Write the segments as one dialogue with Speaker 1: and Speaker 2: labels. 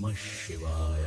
Speaker 1: নমঃ শিবায়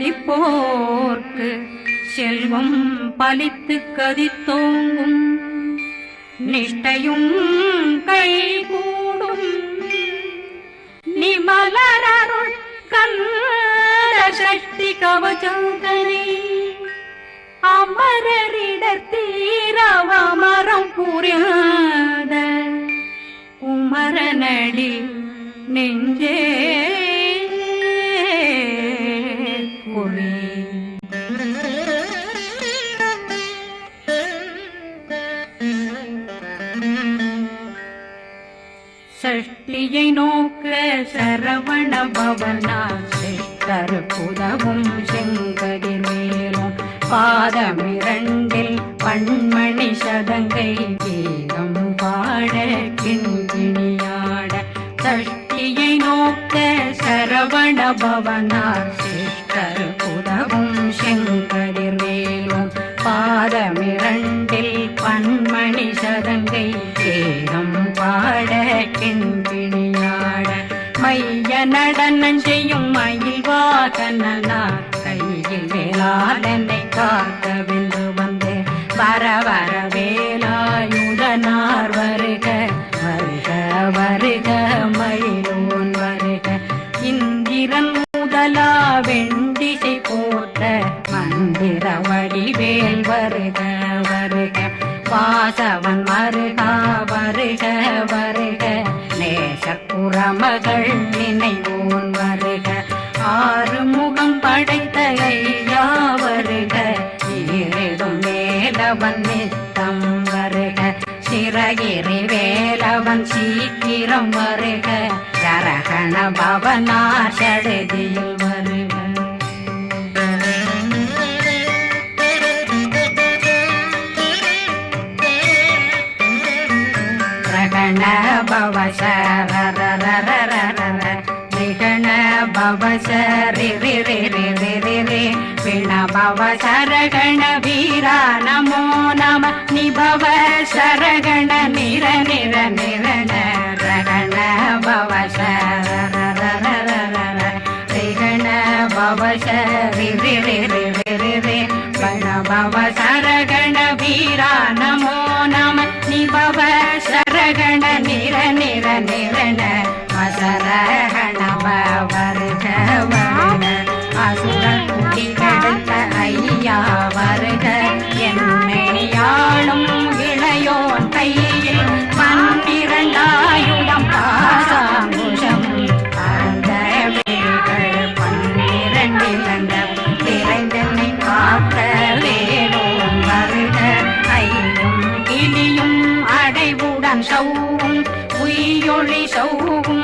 Speaker 1: நெஞ்சிற்பதிப்போர்க்கு செல்வம் பலித்து கதித்தோங்கும் நிஷ்டையும் கைகூடும். நிமலரருள் கந்த சக்தி கவச்சந்தனை அமரரிடத்தீரவமரம் புரியாத குமரநடி நெஞ்சே சஷ்டியை நோக்க சரவண பவனா சிஷ்டர் புதவும் செங்கதிர் மேலும் பாதமிரண்டில் பண்மணி சதங்கை கீதம் பாட கிண்கிணியாட சஷ்டியை நோக்க சரவண பவனார் சிஷ்டர் புதவும் செங்கதிர் மேலும் பாதமி நடனம் செய்யும் மயில் வாகனா கையில் வேளாளனை காக்கவென்று வந்து. வர வர வேலாயுதனார் வருக வருக வருக மயிலோன் வருக. இந்திரன் முதலா வெண்டிசை போட்ட மந்திர வடிவேல் வருக வருக. வாசவன் வருக நேசக்குறமகள் நினைவோன் வருக. ஆறு முகம் படைத்த ஐயா வருக. ஈரிடும் மேலவன் நித்தம் வருக. சிறகிரி வேலவன் சீக்கிரம் வருக. ஜரகண பவனார் சடுதியில் வருக.
Speaker 2: பவ சரி ரி ரி ரி ரி ரி ரி பிண பவ சரகண வீரா நமோ நம நிபவ சரகண நிர நிர நிரண ரகண பவ சர ர ர ர ர ர ர ரிகண பவ சரி ரி ரி ரி ரி ரி ரி பண பவ சரகண வீரா நம நிபவ வருக வருக. அசுர ஐயா வருக. என்னை யாழும் இளையோன் கையில் பாசாங்குஷம் அந்த விழிகள் திரைந்தனை காக்க வருக. ஐயும் அடைவுடன் சௌவும். உயிரொளி சௌவும்.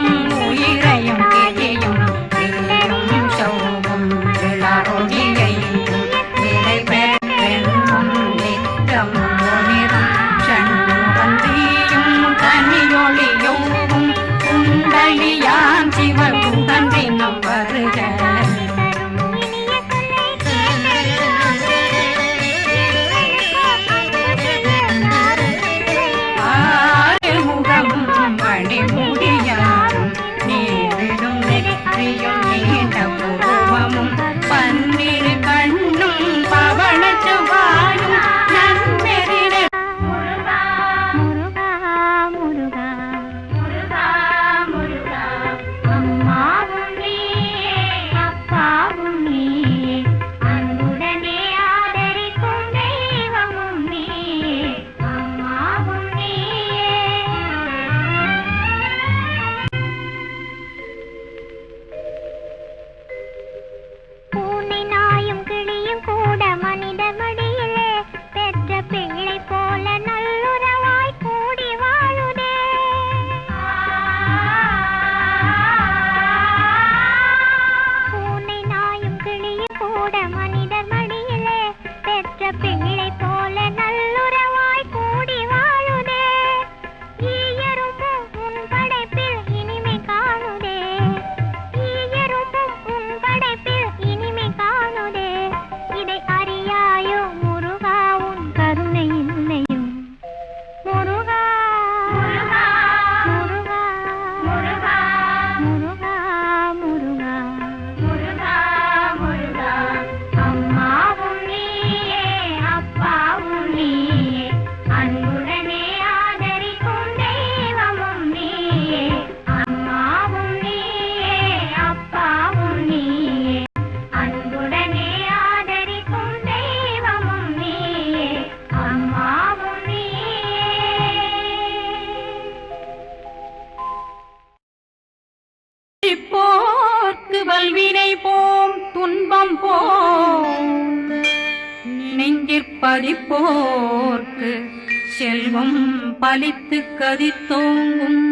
Speaker 2: பலித்து கதித்தோங்கும்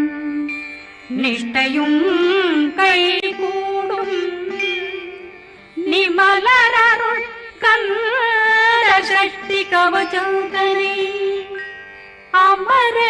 Speaker 2: நிஷ்டையும் கை கூடும் நிமலரருள் கந்த சக்தி கவச்சந்தனை அமரரிடத்தீரவமரம்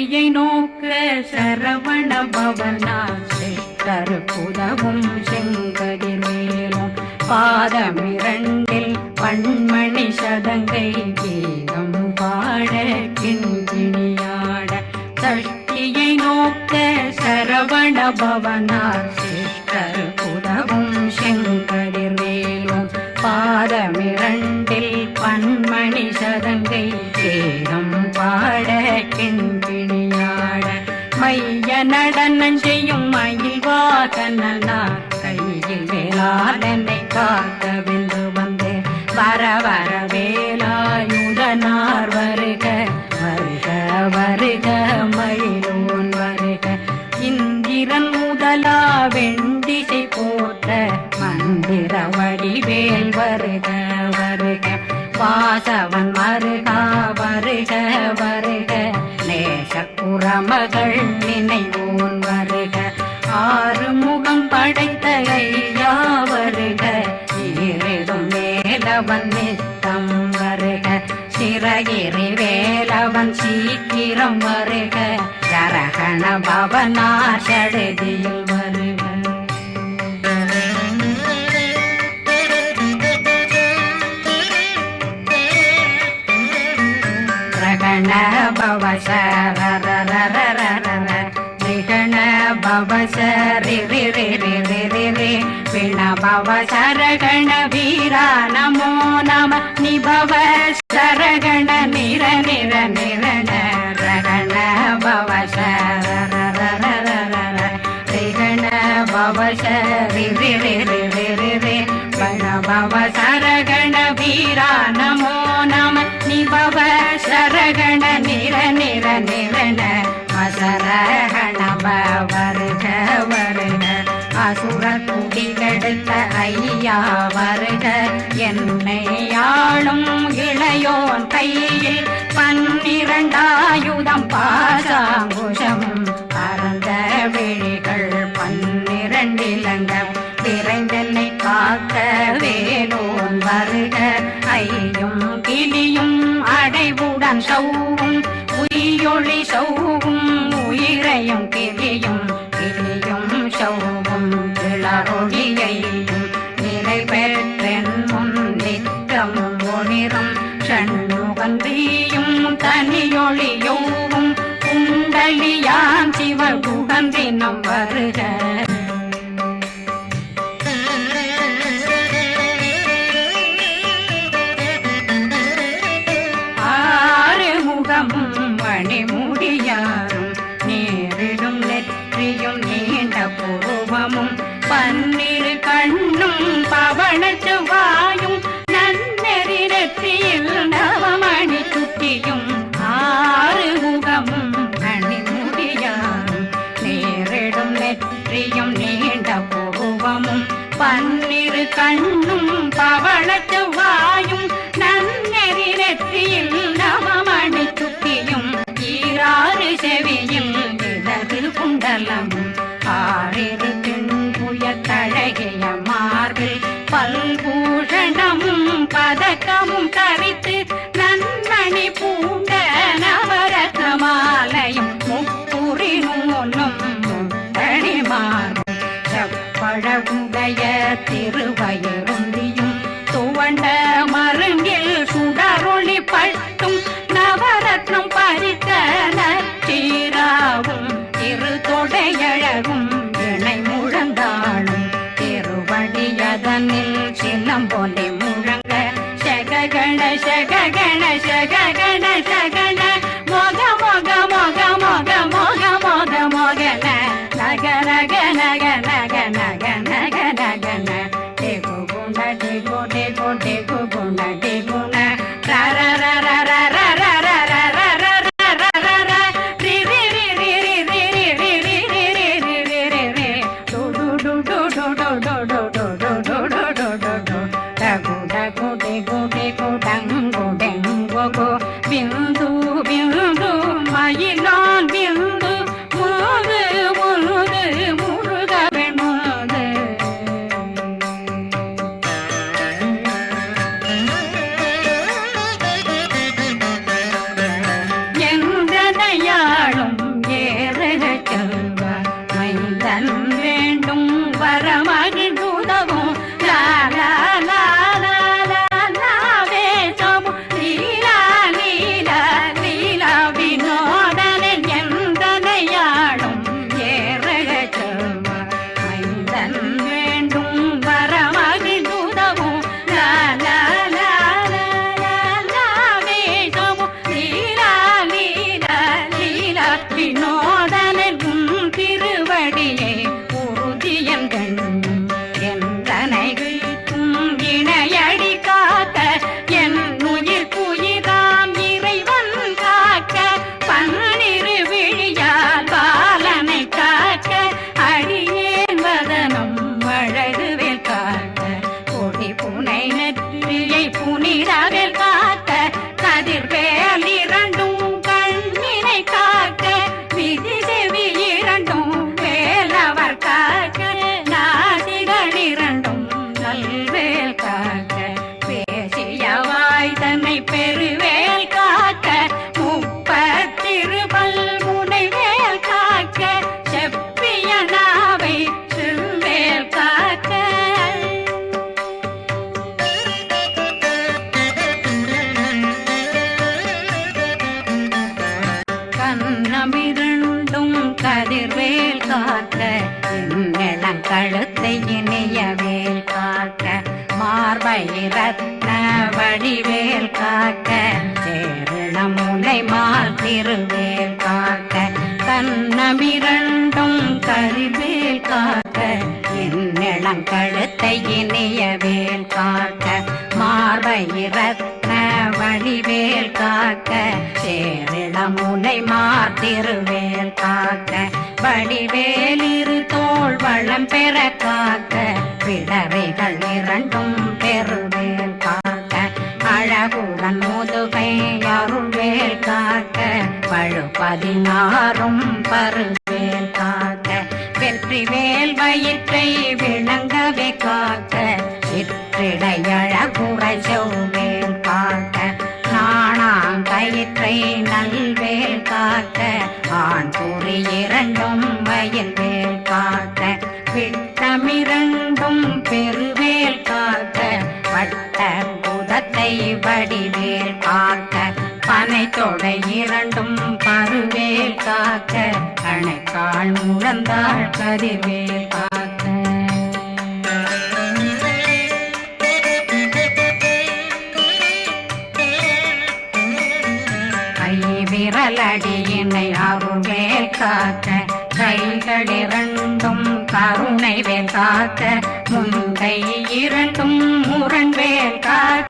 Speaker 2: சஷ்டியை நோக்க சரவண பவனா சிஷ்டர் புதவும் செங்கதிர் மேலும் பாதமிரண்டில் பண்மணி சதங்கை கீதம் பாட கிண்கிணியாட சஷ்டியை நோக்க சரவண பவனா நடனம் செய்யும் மயில் கையில் வேளாதனை காக்க வென்று வந்தே வர வர வேலாயுதனார் வருக வருக வருக மயிலோன் வருக. இந்திரன் முதலா வெண்டிசை போட்ட மந்திர வடிவேல் வருக வருக. வாசவன் மருகா வருக நினைவோன் வருக. ஆறு முகம் படைத்த ஐயா வருக. ஈரிடும் வேலவன் நித்தம் வருக. சிறகிரி வேலவன் சீக்கிரம் வருக. ஜரகண பவனார் சடுதியில் வருக. ரகண பவசரரரரரரர பவசரி ரி ரி ரி ரி ரி ரி பிண பவசரகண வீரா நமோ நம நிபவ சரகண நிர நிர நிரண ரகண பவசரரரரரர ரிகண பவசரி ரி ரி ரி ரி ரி ரி பிண பவசரகண வீரா நமோ நம நிபவ சரகண நிர நிர நிரண அசரகண வருக. வருக அசுரன் குடி கெடுத்த ஐயா வருக. என்னை ஆளும் இளையோன் கையில் பன்னிரண்டாயுதம் பாசாங்குஷம். பரந்த விழிகள் பன்னிரண்டிலங்க விரைந்தென்னை காக்க வேலோன் வருக. ஐயும் கிளியும் அடைவுடன் சௌவும். உயிரொளி சௌ நெற்றியும் நீண்ட பூவமும் பன்னிரு கண்ணும் பவள செவ்வாயும் நன்னெறி நெற்றியில் நவமணி துப்பியும் ஈராறு செவியும் இடது குண்டலமும் ஆறிரு தின்புய தழகிய மார்பில் பல்பூஷணமும் பதக்கமும் தரித்து நன்மணி பூண்ட திருவயருந்தியும் துவண்ட மருங்கில் சுடரொளி பட்டும் நவரத்னம் பறித்த நச்சீராவும் திரு தொடையழகும் இணை முழந்தாளும் திருவடியதனில் சின்னம் போலே முழங்க. சககண சக மார்பை வழிவேல் காக்க சேரிளமுனை மாத்திருவேல் காக்க. வடிவேல் இரு தோள் வளம் பெற காக்க பிடரைகள் இரண்டும் பெருவேல் காக்க. அழகுடன் முதுகை அருள்வேல் காக்க பழு பதினாறும் பருவேல் காக்க. வெற்றி வேல் வயிற்றை விளங்கவே காக்க சிற்றிடையழகுறை செவ்வேல் காக்க நாணாங்கயிற்றை நல்வேல் காக்க ஆண் கூறி இரண்டும் வயல் வேல் காக்க விட்டமிரண்டும் பெருவேல் காக்க வட்ட குதத்தை வடிவேல் காக்க பனை தொடை இரண்டும் பருவேல் காக்க கணைக்கால் முழந்தாள் கதிர்வேல் காக்க. கை விரலடியினை அருள்வேல் காக்க கைகள் இரண்டும் கருணை வேல் காக்க முன்கை இரண்டும் முரண் வேல் காக்க.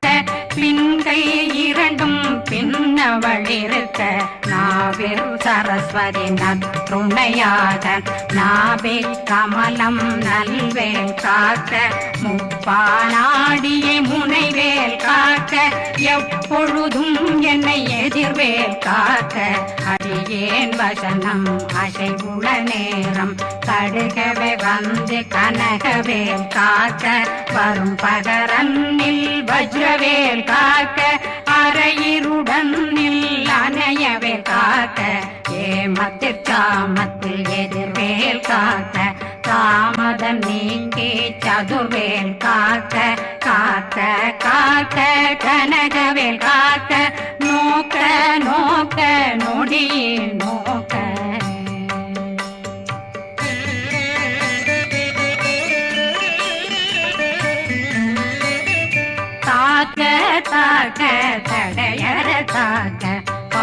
Speaker 2: பின்னவழிருக்க நாவில் சரஸ்வதி நற்றுணையாக நாவில் கமலம் நல்வேல் காக்க முப்பானாடியை முனைவேல் காக்க எப்பொழுதும் என்னை எதிர்வேல் காக்க. அடியேன் வசனம் அசைவுள நேரம் கடுகவே வந்து கனகவேல் காக்க வரும் பகரன்னில் வஜ்ரவேல் காக்க அரையிருடன் காமத்தில் எதிர்வேல் காத்த காமதம் நீங்கி சதுர்வேல் காத்த காத்த காத்த கனகவேல் காத்த நோக்க நோக்க நொடியில் நோக்க. தாக்க தாக்க தடையற தாக்க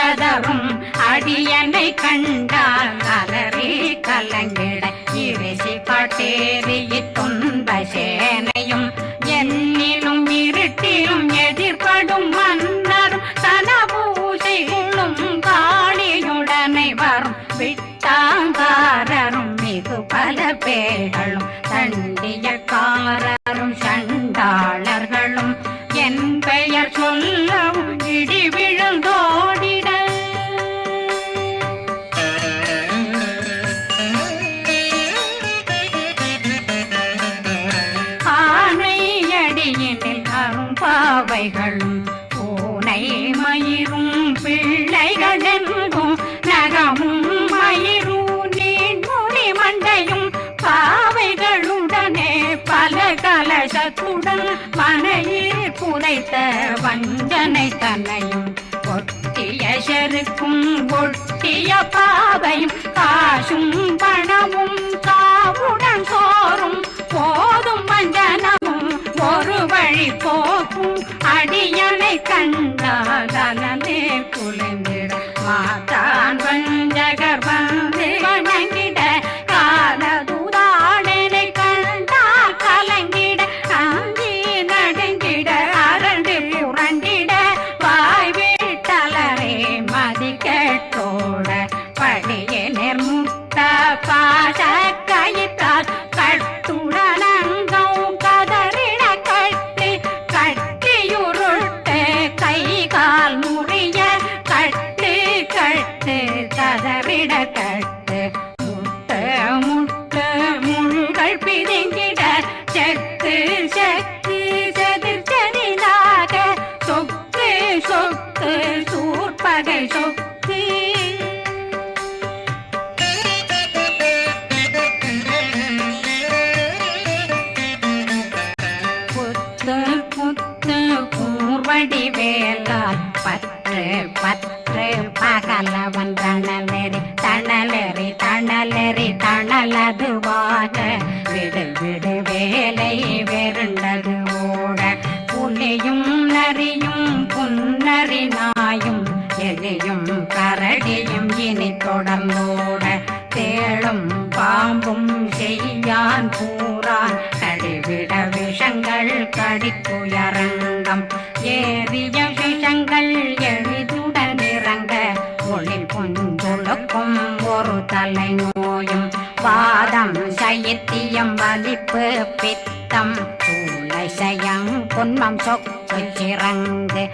Speaker 2: பிரம்மராட்சதரும் அடியனை கண்டால் அலறி கலங்கிட. இரிசி பட்டேறி துன்பசேன கலசத்துடன் மனையில் புதைத்த வஞ்சனை தன்னையும் ஒட்டிய செருக்கும் ஒட்டிய பாவையும் காசும் பணமும் காவுடன் சோறும் போதும் வஞ்சனமும் ஒரு வழி போக்கும் அடியனை கண்டால் அலனே குலைந்திட மாதான் வஞ்சகர் வந்து வணங்கிட யான் பூரான் கடிவிட விஷங்கள் கடித்துயரங்கம். ஏறிய விஷங்கள் எளிதுடன் இறங்க. ஒளி புஞ்சுழுக்கும் ஒரு தலை நோயும் பாதம் சைத்தியம் வலிப்பு பித்தம். சூளை சயம் பொன்மம் சொக்கு சிறங்கு.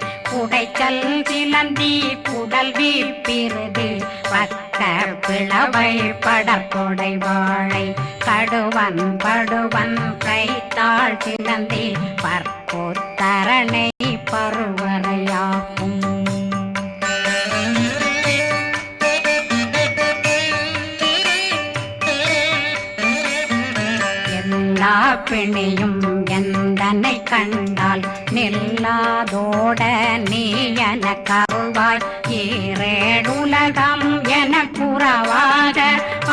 Speaker 2: உடைச்சல் சிலந்தி குடல் வீப்பிருது பக்க பிளவை படற்கொடை வாழை. கடுவன் படுவன் கைத்தாள் சிலந்தி பற்போத்தரணை பருவரையாக்கும். எல்லா பிணியும் எந்தனை கண்டால் நில்லாதோட நீ என கருவாய். ஈரேடுலகம் என குறவாக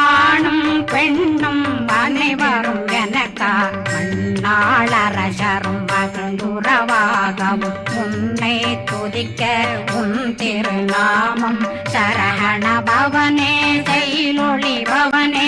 Speaker 2: ஆணும் பெண்ணும் அனைவரும் எனக்கா மண்ணாளரசரும் மகிழ்ந்துறவாகவும். உன்னை துதிக்க உன் திருநாமம் சரகண பவனே செயலொளி பவனே.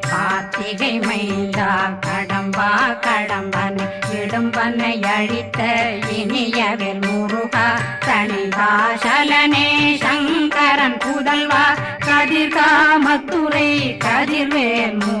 Speaker 2: கார்த்திகை மைந்தா கடம்பா கடம்பன் இடும்பனை அழித்த இனியவில் முருகா தனிகாசலனே சங்கரன் புதல்வா கதிர்காமத்துறை கதிர்வேல் மு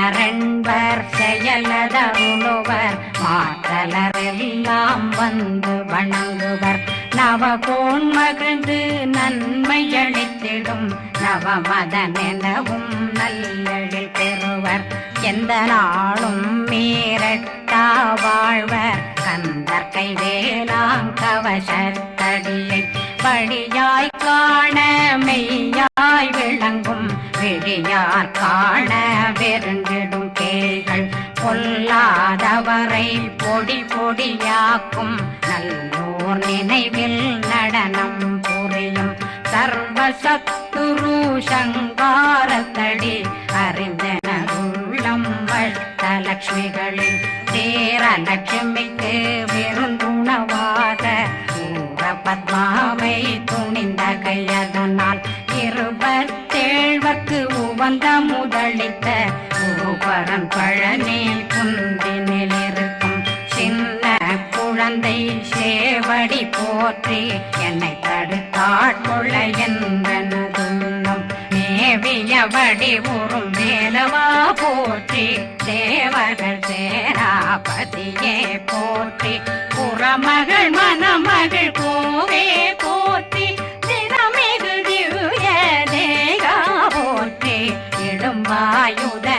Speaker 2: திசை மன்னரென்பர் செயலதருளுவர் மாற்றலரெல்லாம் வந்து வணங்குவர். நவகோன் மகிழ்ந்து நன்மை அளித்திடும் நவமதனெனவும் நல்லழில் பெறுவர். எந்த நாளும் மீறட்டா வாழ்வர் கந்தற்கை வேளாங்கவசத்தடியை வழியாய் காண மெய்யாய் விளங்கும். விழியார் காண வெருண்டிடும் கேள்கள் பொல்லாதவரை பொடி பொடியாக்கும் நல்லோர் நினைவில் நடனம் புரியும் சர்வசத்துரு சங்காரத்தடி அறிந்தனருள்ளம் வட்டலட்சுமிகளில் தேரலட்சுமிக்கு விருந்துணவாத பத்மாவை துணிந்த கையதனால் வந்த முதலித்த பூபரன் பழனி குந்தினில் இருக்கும் சின்ன குழந்தை சேவடி போற்றி என்னை தடுத்தாட்கொள்ள என்பனதுள்ளம் மேவியபடி உறும் மேலவா போற்றி தேவர்கள் சேராபதியே போற்றி. புறமகள் மணமகள் போவே போ ayuda.